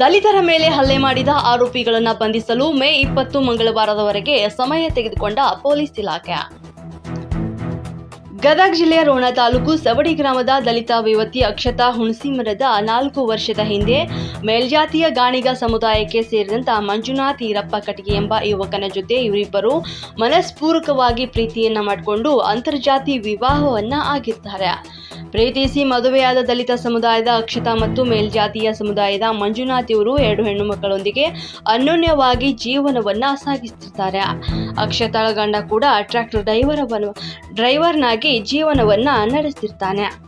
ದಲಿತರ ಮೇಲೆ ಹಲ್ಲೆ ಮಾಡಿದ ಆರೋಪಿಗಳನ್ನು ಬಂಧಿಸಲು ಮೇ ಇಪ್ಪತ್ತು ಮಂಗಳವಾರದವರೆಗೆ ಸಮಯ ತೆಗೆದುಕೊಂಡ ಪೊಲೀಸ್ ಇಲಾಖೆ. ಗದಗ ಜಿಲ್ಲೆಯ ರೋಣ ತಾಲೂಕು ಸವಡಿ ಗ್ರಾಮದ ದಲಿತ ಯುವತಿ ಅಕ್ಷತಾ ಹುಣಸಿಮರದ ನಾಲ್ಕು ವರ್ಷದ ಹಿಂದೆ ಮೇಲ್ಜಾತಿಯ ಗಾಣಿಗ ಸಮುದಾಯಕ್ಕೆ ಸೇರಿದಂತ ಮಂಜುನಾಥ್ ಈರಪ್ಪ ಕಟಿಗೆ ಎಂಬ ಯುವಕನ ಜೊತೆ ಇವರಿಬ್ಬರು ಮನಸ್ಪೂರ್ವಕವಾಗಿ ಪ್ರೀತಿಯನ್ನ ಮಾಡಿಕೊಂಡು ಅಂತರ್ಜಾತಿ ವಿವಾಹವನ್ನ ಆಗಿರ್ತಾರೆ. ಪ್ರೀತಿಸಿ ಮದುವೆಯಾದ ದಲಿತ ಸಮುದಾಯದ ಅಕ್ಷತಾ ಮತ್ತು ಮೇಲ್ಜಾತಿಯ ಸಮುದಾಯದ ಮಂಜುನಾಥ್ ಇವರು ಎರಡು ಹೆಣ್ಣು ಮಕ್ಕಳೊಂದಿಗೆ ಅನ್ಯೋನ್ಯವಾಗಿ ಜೀವನವನ್ನ ಸಾಗಿಸುತ್ತಿದ್ದಾರೆ. ಅಕ್ಷತಾಳ ಗಂಡ ಕೂಡ ಟ್ರ್ಯಾಕ್ಟರ್ ಡ್ರೈವರ್ ಡ್ರೈವರ್ನಾಗಿ ಜೀವನವನ್ನ ನಡೆಸ್ತಿರ್ತಾನೆ.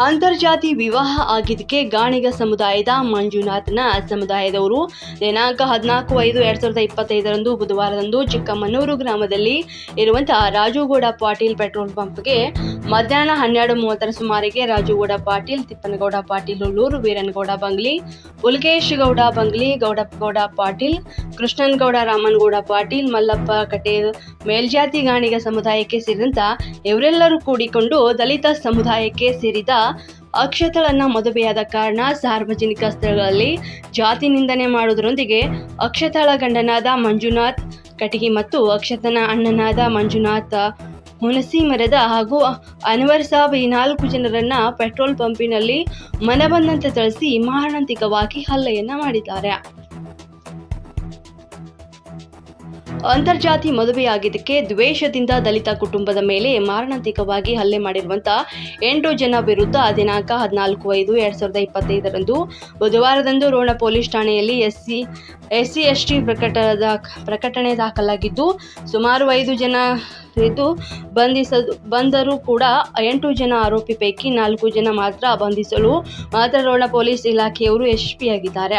ಅಂತರ್ಜಾತಿ ವಿವಾಹ ಆಗಿದ್ದಕ್ಕೆ ಗಾಣಿಗ ಸಮುದಾಯದ ಮಂಜುನಾಥ್ನ ಸಮುದಾಯದವರು ದಿನಾಂಕ ಹದಿನಾಲ್ಕು ಐದು ಎರಡು ಸಾವಿರದ ಇಪ್ಪತ್ತೈದರಂದು ಬುಧವಾರದಂದು ಚಿಕ್ಕಮನೂರು ಗ್ರಾಮದಲ್ಲಿ ಇರುವಂತಹ ರಾಜುಗೌಡ ಪಾಟೀಲ್ ಪೆಟ್ರೋಲ್ ಪಂಪ್ಗೆ ಮಧ್ಯಾಹ್ನ ಹನ್ನೆರಡು ಮೂವತ್ತರ ಸುಮಾರಿಗೆ ರಾಜುಗೌಡ ಪಾಟೀಲ್ ತಿಪ್ಪನಗೌಡ ಪಾಟೀಲ್ ಉಳ್ಳೂರು ವೀರನಗೌಡ ಬಂಗ್ಲಿ ಗೌಡ ಬಂಗ್ಲಿ, ಗೌಡಪ್ಪಗೌಡ ಪಾಟೀಲ್, ಕೃಷ್ಣನ್ಗೌಡ ರಾಮನ್ಗೌಡ ಪಾಟೀಲ್, ಮಲ್ಲಪ್ಪ ಕಟೇಲ್, ಮೇಲ್ಜಾತಿ ಗಾಣಿಗ ಸಮುದಾಯಕ್ಕೆ ಸೇರಿದಂತ ಇವರೆಲ್ಲರೂ ಕೂಡಿಕೊಂಡು ದಲಿತ ಸಮುದಾಯಕ್ಕೆ ಸೇರಿದ ಅಕ್ಷತಳನ್ನ ಮದುವೆಯಾದ ಕಾರಣ ಸಾರ್ವಜನಿಕ ಸ್ಥಳಗಳಲ್ಲಿ ಜಾತಿ ನಿಂದನೆ ಮಾಡುವುದರೊಂದಿಗೆ ಅಕ್ಷತಳ ಗಂಡನಾದ ಮಂಜುನಾಥ್, ಕಟಗಿ ಮತ್ತು ಅಕ್ಷತನ ಅಣ್ಣನಾದ ಮಂಜುನಾಥ್ ಹುಣಸಿ ಮರದ ಹಾಗೂ ಅನ್ವರ್ ಸಾಬ್ ಈ ನಾಲ್ಕು ಜನರನ್ನ ಪೆಟ್ರೋಲ್ ಪಂಪಿನಲ್ಲಿ ಮನಬಂದಂತೆ ಥಳಿಸಿ ಮಾರಣಾಂತಿಕವಾಗಿ ಹಲ್ಲೆಯನ್ನ ಮಾಡಿದ್ದಾರೆ. ಅಂತರ್ಜಾತಿ ಮದುವೆಯಾಗಿದ್ದಕ್ಕೆ ದ್ವೇಷದಿಂದ ದಲಿತ ಕುಟುಂಬದ ಮೇಲೆ ಮಾರಣಾಂತಿಕವಾಗಿ ಹಲ್ಲೆ ಮಾಡಿರುವಂಥ ಎಂಟು ಜನ ವಿರುದ್ಧ ದಿನಾಂಕ ಹದಿನಾಲ್ಕು ಐದು ಎರಡ್ ಸಾವಿರದ ಇಪ್ಪತ್ತೈದರಂದು ಬುಧವಾರದಂದು ರೋಣ ಪೊಲೀಸ್ ಠಾಣೆಯಲ್ಲಿ ಎಸ್ಸಿ ಎಸ್ಸಿ, ಎಸ್ಟಿ ಪ್ರಕಟ ಪ್ರಕಟಣೆ ದಾಖಲಾಗಿದ್ದು, ಸುಮಾರು ಐದು ಜನ ಇದು ಬಂಧಿಸಲು ಬಂದರೂ ಕೂಡ ಎಂಟು ಜನ ಆರೋಪಿ ಪೈಕಿ ನಾಲ್ಕು ಜನ ಮಾತ್ರ ಬಂಧಿಸಲು ಮಾತ್ರ ರೋಣ ಪೊಲೀಸ್ ಇಲಾಖೆಯವರು ಯಶಸ್ವಿಯಾಗಿದ್ದಾರೆ.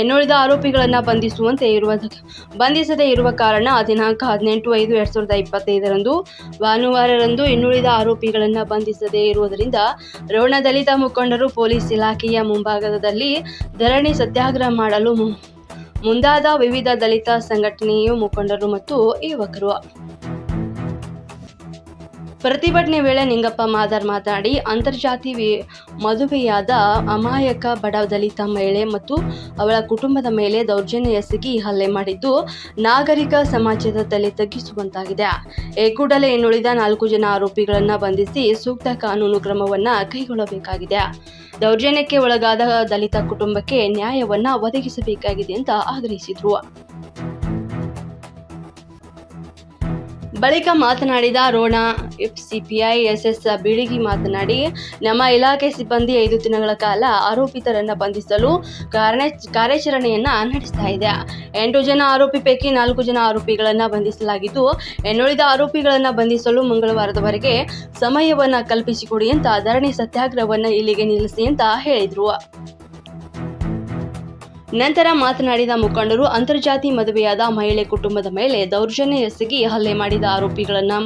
ಇನ್ನುಳಿದ ಆರೋಪಿಗಳನ್ನು ಬಂಧಿಸುವಂತೆ ಇರುವ, ಬಂಧಿಸದೇ ಇರುವ ಕಾರಣ ದಿನಾಂಕ ಹದಿನೆಂಟು ಐದು ಎರಡು ಸಾವಿರದ ಇಪ್ಪತ್ತೈದರಂದು, ಭಾನುವಾರರಂದು ಇನ್ನುಳಿದ ಆರೋಪಿಗಳನ್ನು ಬಂಧಿಸದೇ ಇರುವುದರಿಂದ ರೋಣ ದಲಿತ ಮುಖಂಡರು ಪೊಲೀಸ್ ಇಲಾಖೆಯ ಮುಂಭಾಗದಲ್ಲಿ ಧರಣಿ ಸತ್ಯಾಗ್ರಹ ಮಾಡಲು ಮುಂದಾದ ವಿವಿಧ ದಲಿತ ಸಂಘಟನೆಯ ಮುಖಂಡರು ಮತ್ತು ಯುವಕರು. ಪ್ರತಿಭಟನೆ ವೇಳೆ ನಿಂಗಪ್ಪ ಮಾದರ್ ಮಾತನಾಡಿ ಅಂತರ್ಜಾತಿ ಮದುವೆಯಾದ ಅಮಾಯಕ ಬಡ ದಲಿತ ಮಹಿಳೆ ಮತ್ತು ಅವಳ ಕುಟುಂಬದ ಮೇಲೆ ದೌರ್ಜನ್ಯ ಎಸಗಿ ಹಲ್ಲೆ ಮಾಡಿದ್ದು ನಾಗರಿಕ ಸಮಾಜದ ತಲೆ ತಗ್ಗಿಸುವಂತಾಗಿದೆ. ಈ ಕೂಡಲೇ ಇನ್ನುಳಿದ ನಾಲ್ಕು ಜನ ಆರೋಪಿಗಳನ್ನು ಬಂಧಿಸಿ ಸೂಕ್ತ ಕಾನೂನು ಕ್ರಮವನ್ನ ಕೈಗೊಳ್ಳಬೇಕಾಗಿದೆ. ದೌರ್ಜನ್ಯಕ್ಕೆ ಒಳಗಾದ ದಲಿತ ಕುಟುಂಬಕ್ಕೆ ನ್ಯಾಯವನ್ನ ಒದಗಿಸಬೇಕಾಗಿದೆ ಅಂತ ಆಗ್ರಹಿಸಿದ್ರು. ಬಳಿಕ ಮಾತನಾಡಿದ Ron F CPI SS Biligi ಮಾತನಾಡಿ, ನಮ್ಮ ಇಲಾಖೆ ಸಿಬ್ಬಂದಿ ಐದು ದಿನಗಳ ಕಾಲ ಆರೋಪಿತರನ್ನು ಬಂಧಿಸಲು ಕಾರ್ಯ, ಕಾರ್ಯಾಚರಣೆಯನ್ನು ನಡೆಸ್ತಾ ಇದೆ. ಎಂಟು ಜನ ಆರೋಪಿ ಪೈಕಿ ನಾಲ್ಕು ಜನ ಆರೋಪಿಗಳನ್ನು ಬಂಧಿಸಲಾಗಿದ್ದು, ಇನ್ನುಳಿದ ಆರೋಪಿಗಳನ್ನು ಬಂಧಿಸಲು ಮಂಗಳವಾರದವರೆಗೆ ಸಮಯವನ್ನ ಕಲ್ಪಿಸಿಕೊಡಿ ಅಂತ ಧರಣಿ ಸತ್ಯಾಗ್ರಹವನ್ನು ಇಲ್ಲಿಗೆ ನಿಲ್ಲಿಸಿ ಅಂತ ಹೇಳಿದ್ರು. ನಂತರ ಮಾತನಾಡಿದ ಮುಖಂಡರು ಅಂತರ್ಜಾತಿ ಮದುವೆಯಾದ ಮಹಿಳೆ ಕುಟುಂಬದ ಮೇಲೆ ದೌರ್ಜನ್ಯ ಎಸಗಿ ಹಲ್ಲೆ ಮಾಡಿದ ಆರೋಪಿಗಳನ್ನು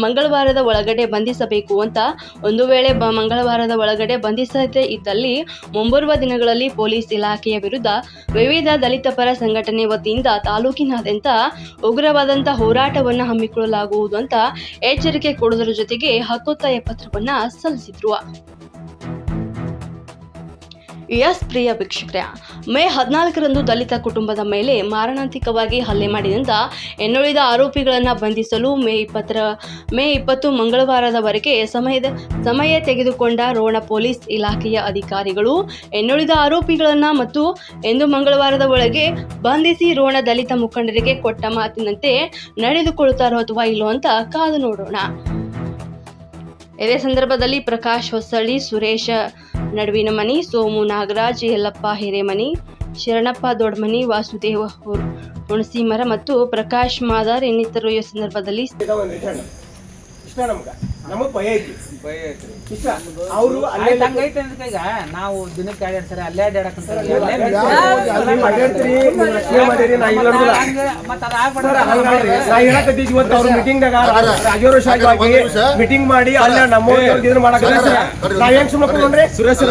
ಮಂಗಳವಾರದ ಒಳಗಡೆ ಬಂಧಿಸಬೇಕು ಅಂತ ಒಂದು ವೇಳೆ ಮಂಗಳವಾರದ ಒಳಗಡೆ ಬಂಧಿಸದೇ ಇದ್ದಲ್ಲಿ ಮುಂಬರುವ ದಿನಗಳಲ್ಲಿ ಪೊಲೀಸ್ ಇಲಾಖೆಯ ವಿರುದ್ಧ ವಿವಿಧ ದಲಿತ ಪರ ಸಂಘಟನೆ ವತಿಯಿಂದ ತಾಲೂಕಿನಾದ್ಯಂತ ಉಗ್ರವಾದಂಥ ಹೋರಾಟವನ್ನು ಹಮ್ಮಿಕೊಳ್ಳಲಾಗುವುದು ಅಂತ ಎಚ್ಚರಿಕೆ ಕೊಡುವುದರ ಜೊತೆಗೆ ಹಕ್ಕೊತ್ತಾಯ ಪತ್ರವನ್ನು ಸಲ್ಲಿಸಿದ್ರು. ಎಸ್ ಪ್ರಿಯ ವೀಕ್ಷಕರೇ, ಮೇ ಹದಿನಾಲ್ಕರಂದು ದಲಿತ ಕುಟುಂಬದ ಮೇಲೆ ಮಾರಣಾಂತಿಕವಾಗಿ ಹಲ್ಲೆ ಮಾಡಿದಂತ ಇನ್ನುಳಿದ ಆರೋಪಿಗಳನ್ನು ಬಂಧಿಸಲು ಮೇ ಇಪ್ಪತ್ತರ, ಮೇ ಇಪ್ಪತ್ತು ಮಂಗಳವಾರದವರೆಗೆ ಸಮಯದ, ಸಮಯ ತೆಗೆದುಕೊಂಡ ರೋಣ ಪೊಲೀಸ್ ಇಲಾಖೆಯ ಅಧಿಕಾರಿಗಳು ಇನ್ನುಳಿದ ಆರೋಪಿಗಳನ್ನು ಮತ್ತು ಎಂದು ಮಂಗಳವಾರದ ಒಳಗೆ ಬಂಧಿಸಿ ರೋಣ ದಲಿತ ಮುಖಂಡರಿಗೆ ಕೊಟ್ಟ ಮಾತಿನಂತೆ ನಡೆದುಕೊಳ್ಳುತ್ತಾರೋ ಅಥವಾ ಇಲ್ಲೋ ಅಂತ ಕಾದು ನೋಡೋಣ. ಇದೇ ಸಂದರ್ಭದಲ್ಲಿ ಪ್ರಕಾಶ್ ಹೊಸಳ್ಳಿ, ಸುರೇಶ ನಡುವಿನ ಮನಿ, ಸೋಮು ನಾಗರಾಜ್, ಯಲ್ಲಪ್ಪ ಹಿರೇಮನಿ, ಶರಣಪ್ಪ ದೊಡ್ಡಮನಿ, ವಾಸುದೇವ ಹುಣಸಿಮರ ಮತ್ತು ಪ್ರಕಾಶ್ ಮಾದಾರ್ ಇನ್ನಿತರರು ಈ ಸಂದರ್ಭದಲ್ಲಿ ಅವರು ಹಂಗೈತೆ ಅಂದ್ರೆ ಈಗ ನಾವು ದಿನಕ್ಕೆ ಎರಡೆರಡು ಸರಿ ಅಲ್ಲೇ ಅಡ್ಯಾಡಕಂತ ಮತ್ತ ಅದ ಆಗ್ಬಿಡ್ರಿ ನಾ ಹೇಳಕತ್ತೀವಿ ಇವತ್ತು ಅವ್ರ ಮೀಟಿಂಗ್ ಮಾಡಿ ಅಲ್ಲ ನಮ್ಮ ಇದನ್ನ ಮಾಡಕ ನಾವ್ ಹೆಂಗ್ ಸುಮ್ಮನೆ ಕುಂದ್ರಿ ಸುರೇಶ್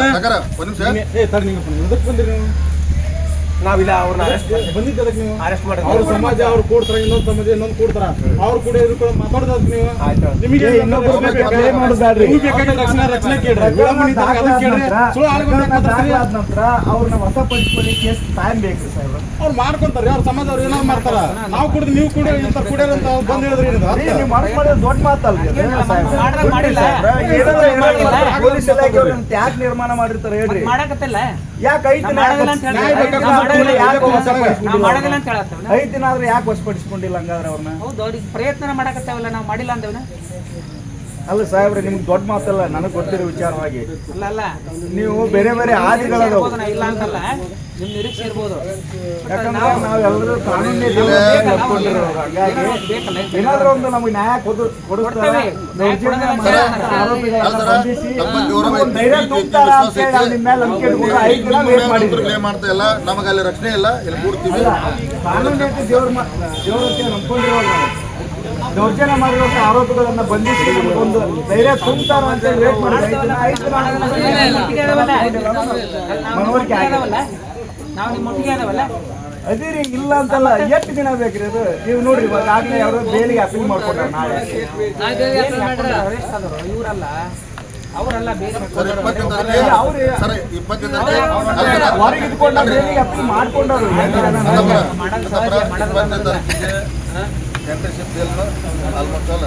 ನಾವಿಲ್ಲ ಅವ್ರನ್ನ ಅರೆಸ್ಟ್ ಬಂದಿದ್ದಕ್ಕೆ ನೀವು. ಅರೆಸ್ಟ್ ಮಾಡ್ತಾರೆ ಅವ್ರ ಸಮಾಜ ಅವ್ರು ಕೊಡ್ತಾರ ಇನ್ನೊಂದು ಸಮಾಜ ಇನ್ನೊಂದು ಕೊಡ್ತಾರ. ಅವ್ರು ಕೂಡ ಇದ್ರ ಕೂಡ ಮಾತಾಡೋದಕ್ಕೆ ನೀವು ಆಯ್ತು. ನಿಮಗೆ. ರಕ್ಷಣೆ ರಕ್ಷಣೆ ಕೇಳ್ರಿ. ವಿಳಂಬ ನಿಂತಾಗ ಅದನ್ನ ಕೇಳ್ರಿ. ಸುಳ್ಳು ಆಳ್ಗೊಂಡು ಯಾಕ್ ಮಾತಾಡ್ತೀರಿ? ಆದ ನಂತರ ಅವ್ರನ್ನ ವಶಪಡಿಸ್ಕೊಳ್ಳಿಕ್ಕೆ ಎಷ್ಟು ಟೈಮ್ ಬೇಕು ಸಾಹೇಬ್ರ ಅವ್ರು ಮಾಡ್ಕೊಂತಾರೆ ಅವ್ರ ಸಮಾಜ ಅವ್ರು ಏನಾದ್ರು ಮಾಡ್ತಾರ. ನಾವು ಕುಡಿದು ನೀವು ಕೂಡ ಇಂತ ಕುಡಿಯೋರು ಅಂತ ಅವ್ರು ಬಂದ್ ಹೇಳಿದ್ರಿ ಇದು ಅರ್ಥ? ನೀವು ಮಾಡ್ಕೊಳ್ಳೋದು ದೊಡ್ಡ ಸಾಹೇಬ್ರ. ಮಾಡಿಲ್ಲ. ಪೊಲೀಸ್ ಇಲಾಖೆ ಅವ್ರನ್ನ ಯಾಕೆ ನಿರ್ಮಾಣ ಮಾಡಿರ್ತಾರೆ ಹೇಳ್ರಿ. ಮಾಡಕತ್ತಿಲ್ಲ. ಯಾಕೆ ಐತೆ ಐದು ದಿನ ನಾವ್ ಮಾಡಲ್ಲ ಅಂತ ಯಾಕೆ ಹೇಳಿ- ನಾವು ವಶಪಡಿಸ್ಕೊಂಡಿಲ್ಲ ಅಂತ ಹೇಳತ್ತೇವೆ ಐದು ದಿನ ಆದ್ರೆ ಯಾಕೆ ವಶಪಡಿಸ್ಕೊಂಡಿಲ್ಲ ಹಂಗಾದ್ರೆ ಅವ್ರನ್ನ? ಹೌದು ಅವ್ರಿಗೆ ಪ್ರಯತ್ನ ಮಾಡಕತ್ತಾವಲ್ಲ ನಾವು ಮಾಡಿಲ್ಲ ಅಂದೇವನ? ಅಲ್ಲ ಸಾಹೇಬ್ರೆ ನಿಮ್ಗೆ ದೊಡ್ಡ ಮಾತಲ್ಲ ನನಗೆ ಗೊತ್ತಿರೋ ವಿಚಾರವಾಗಿ. ಅಲ್ಲ ನೀವು ಬೇರೆ ಬೇರೆ ನಾ ಇಲ್ಲ ಅಂತಲ್ಲ. ನಿಮ್ ನಿರೀಕ್ಷೆ ಇರ್ಬೋದು. ಯಾಕಂದ್ರೆ ನಾವೆಲ್ಲರೂ ಕಾನೂನೇ ಹಾಗಾಗಿ ಏನಾದ್ರೂ ಒಂದು ನಮಗೆ ನ್ಯಾಯ ಕೊಡು ಧೈರ್ಯ ತುಂಬ್ತಾರ ಅಂತ ಹೇಳಿ ನಿಮ್ಮ ಮೇಲೆ ನಂಬಿಕೆ ಇಟ್ಕೊಂಡು ಐದು ದಿನ ವೇಟ್ ಮಾಡಿದ್ವಿ ಪ್ಲೇ ಮಾಡ್ತಾ ಇಲ್ಲ. ನಮಗೆ ಅಲ್ಲಿ ರಕ್ಷಣೆ ಇಲ್ಲ. ಇಲ್ಲಿ ಕೂಡ್ತೀವಿ ಕಾನೂನು ದೇವ್ರ ಮ- ದೇವ್ರ ನಾವು ದೌರ್ಜನ್ಯ ಮಾಡಿರುವಂತಹ ಆರೋಪಿಗಳನ್ನ ಬಂಧಿಸಿ ಒಂದು ಧೈರ್ಯ ತುಂಬ್ತಾರ ಅಂತ ಹೇಳಿ ವೇಟ್ ಮನವರಿಕೆ ನಾವು ಅದಿರಿ ಇಲ್ಲ ಅಂತಲ್ಲ ಎಷ್ಟು ದಿನ ಬೇಕ್ರಿ ಅದು ನೀವು ನೋಡ್ರಿ ಇವಾಗ ಆಗ್ಲೇ ಅವರು ಬೇಲಿಗೆ ಅಪೀಲ್ ಮಾಡ್ಕೊಂಡ್ರೆ ನಾಳೆ ಇವರಲ್ಲ ಅವರಲ್ಲ ಬೇರೆ ಹೊರಗೆ ಬೇಲಿಗೆ ಅಪೀಲ್ ಮಾಡ್ಕೊಂಡವ್ರು ಎಂಟರ್ಶಿಪ್ ಬೇಲ್ನ ಆಲ್ಮೋಸ್ಟ್ ಆಲ್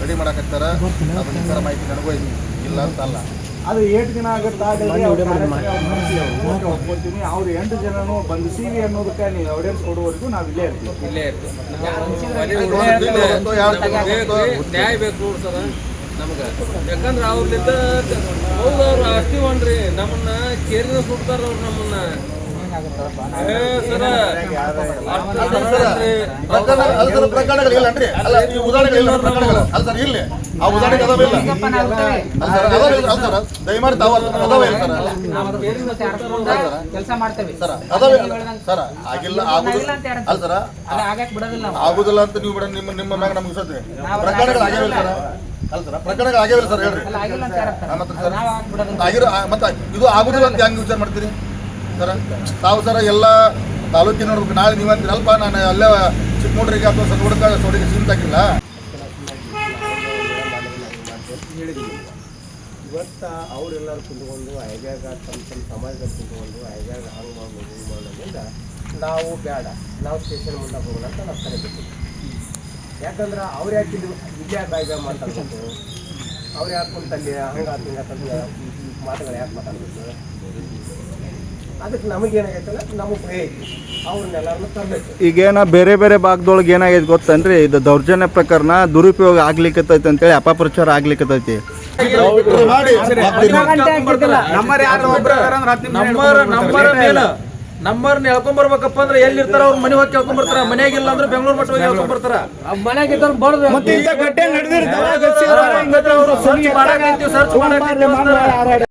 ರೆಡಿ ಮಾಡಕತ್ತಾರ. ಅದು ನಿಖರ ಮಾಹಿತಿ ನನಗೂ ಐತಿ ಇಲ್ಲ ಅಂತ ಅಲ್ಲ. ಅದು ಏಟ್ ದಿನ ಆಗುತ್ತೆ ಒಪ್ಕೊಳ್ತೀನಿ ಅವ್ರು ಎಂಟು ಜನನು ಬಂಧಿಸೀವಿ ಅನ್ನೋದಕ್ಕೆ ನೀವು ಎವಿಡೆನ್ಸ್ ಕೊಡುವವರೆಗೂ ನಾವು ಇಲ್ಲೇ ಇರ್ತೀವಿ. ಇಲ್ಲೇ ಹೊತ್ತು, ನ್ಯಾಯ ಬೇಕು ಸರ. ನಮ್ಗೆ ಯಾಕಂದ್ರೆ ಅವ್ರಲ್ಲಿದ್ದ ಹೌದು ಅವ್ರು ಆಸ್ತಿ ನಮ್ಮನ್ನ ಕೇರಿನ ಸುಡ್ತಾರ ಅವ್ರು ನಮ್ಮನ್ನ. ಅಲ್ಲ ಈ ಪ್ರಕರಣಗಳು ಅಲ್ಲ ಸರ್ ಇಲ್ಲಿ ಆ ಉದಾಹರಣೆ ಅದಾವ ಇಲ್ಲ. ಈಗಪ್ಪ ನಾವು ಅಲ್ಲ ಸರ್ ಅದಾವ ಇಲ್ಲ ಅಲ್ಲ ಸರ್. ದಯಮಾಡಿ ತಾವು ಅದಾವ ಇಲ್ಲ ಸರ್. ಕೆಲಸ ಮಾಡ್ತೇವೆ. ಸರ್ ಅದಾವ ಸರ್ ಆಗಿಲ್ಲ ಆಗುದಿಲ್ಲ. ಅಲ್ಲ ಸರ್ ಆಗುದಿಲ್ಲ ಅಂತ ನೀವು ಬಿಡ ನಿಮ್ಮ ನಿಮ್ಮ ಮ್ಯಾಗ ನಮ್ಗೆ ಪ್ರಕರಣಗಳು ಆಗ್ಯಾವಿಲ್ಲ ಸರ್. ಅಲ್ಲ ಸರ್ ಪ್ರಕರಣಗಳು ಆಗ್ಯಾವಿಲ್ಲ ಸರ್ ಹೇಳ್ರಿ. ಆಗಿರೋ ಮತ್ತೆ ಇದು ಆಗುದಿಲ್ಲ ಅಂತ ಹೆಂಗ್ ವಿಚಾರ ಮಾಡ್ತೀರಿ? ಸರ್. ತಾವು ಸರ ಎಲ್ಲ ತಾಲೂಕಿನ ನೋಡ್ಬೇಕು ನಾಳೆ ನೀವು ಅಂತೀರಲ್ಪ, ನಾನು ಅಲ್ಲೇ ಚಿಕ್ಕಮೂಡ್ರಿಗೆ ಅಥವಾ ಸದಗುಡಕ ಸೋಡಿಗೆ ಸೀಮಿತ ಇವತ್ತ ಅವರೆಲ್ಲರೂ ಕುಂತ್ಕೊಂಡು ಐದ್ಯಾಗ ತಮ್ಮ ತಮ್ಮ ಸಮಾಜದಲ್ಲಿ ಕುಂತ್ಕೊಂಡು ಐದ್ಯಾಗ ಹಂಗೆ ಮಾಡೋದು ಹಿಂಗೆ ಮಾಡೋದ್ರಿಂದ ನಾವು ಬೇಡ. ನಾವು ಸ್ಟೇಷನ್ ಮುಂದೆ ಹೋಗೋಣ ಅಂತ ನಾವು ಕರೆ ಬಿಟ್ಟಿದ್ವಿ ಯಾಕಂದ್ರೆ ಅವ್ರು ಯಾಕೆ ಇದು ವಿದ್ಯಾ ಬ್ಯಾಗ ಮಾತಾಡ್ಬೇಕು? ಅವ್ರು ಯಾಕೆ ಕುಂತಲ್ಲಿ ಹಂಗೆ ಹಿಂಗೆ ಮಾತುಗಳು ಯಾಕೆ ಮಾತಾಡ್ಬೇಕು? ಅದಕ್ಕೆ ನಮಗೇನಾಗೈತಲ್ಲ ನಮಗೆ ಭಯ ಐತಿ ಅವ್ರನ್ನೆಲ್ಲರನ್ನು ತರಬೇಕು. ಈಗೇನ ಬೇರೆ ಬೇರೆ ಭಾಗದೊಳಗೆ ಏನಾಗೈತಿ ಗೊತ್ತನ್ರಿ? ಇದು ದೌರ್ಜನ್ಯ ಪ್ರಕರಣ ದುರುಪಯೋಗ ಆಗ್ಲಿಕ್ಕತ್ತೈತಿ ಅಂತೇಳಿ ಅಪಪ್ರಚಾರ ಆಗ್ಲಿಕ್ಕತ್ತೈತಿ ನಮ್ಮರ್ ಯಾರು? ಒಬ್ರು ಎಲ್ಲಿರ್ತಾರ ಮೇಲ ನಂಬರ್ ಎಳ್ಕೊಂಡ್ ಬರ್ಬೇಕಪ್ಪ ಅಂದ್ರೆ ಎಲ್ಲಿ ಇರ್ತಾರ ಅವ್ರ ಮನೆ ಹೋಗಿ ಕೇಳ್ಕೊಂಡ್ ಬರ್ತಾರ. ಮನೆಯಾಗಿಲ್ಲ ಅಂದ್ರೆ ಬೆಂಗಳೂರು ಮಟ್ಟ ಹೋಗಿ ಹೇಳ್ಕೊಂಡ್ ಬರ್ತಾರ. ಮತ್ತೆ ಇಂಥ ಘಟನೆ ನಡೆದಿರ್ತಾವ. ಸರ್ಚ್ ಮಾಡಕ್ ಸರ್ಚ್ ಮಾಡಕ್